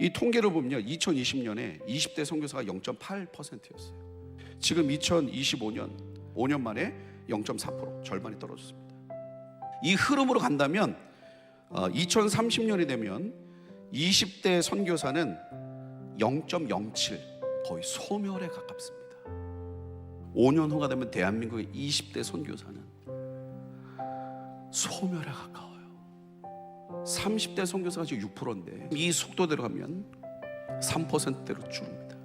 이 통계를 보면요. 2020년에 20대 선교사가 0.8%였어요. 지금 2025년 5년 만에 0.4% 절반이 떨어졌습니다. 이 흐름으로 간다면 어, 2030년이 되면 20대 선교사는 0.07 거의 소멸에 가깝습니다. 5년 후가 되면 대한민국의 20대 선교사는 소멸에 가까워요. 30대 선교사가 지금 6%인데 이 속도대로 가면 3%대로 줄입니다.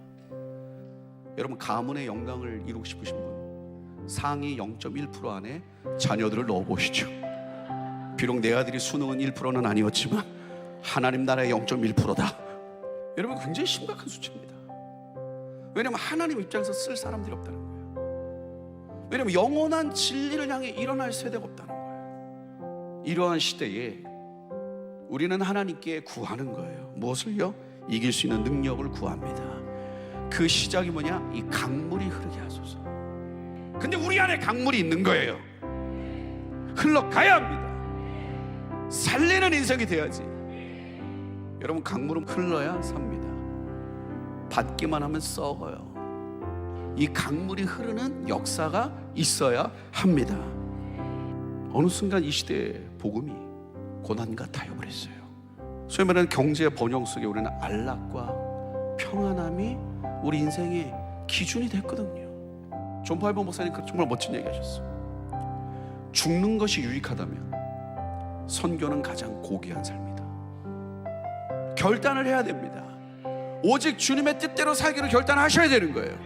여러분 가문의 영광을 이루고 싶으신 분 상위 0.1% 안에 자녀들을 넣어 보시죠. 비록 내 아들이 수능은 1%는 아니었지만 하나님 나라의 0.1%다. 여러분 굉장히 심각한 수치입니다. 왜냐하면 하나님 입장에서 쓸 사람들이 없다는 거예요. 왜냐하면 영원한 진리를 향해 일어날 세대가 없다는 거예요. 이러한 시대에 우리는 하나님께 구하는 거예요. 무엇을요? 이길 수 있는 능력을 구합니다. 그 시작이 뭐냐? 이 강물이 흐르게 하소서. 근데 우리 안에 강물이 있는 거예요. 흘러가야 합니다. 살리는 인생이 돼야지. 여러분 강물은 흘러야 삽니다. 받기만 하면 썩어요. 이 강물이 흐르는 역사가 있어야 합니다. 어느 순간 이 시대의 복음이 고난과 타협을 했어요. 소위 말하는 경제 번영 속에 우리는 안락과 평안함이 우리 인생의 기준이 됐거든요. 존 파이버 목사님 그 정말 멋진 얘기 하셨어요. 죽는 것이 유익하다면 선교는 가장 고귀한 삶이다. 결단을 해야 됩니다. 오직 주님의 뜻대로 살기로 결단하셔야 되는 거예요.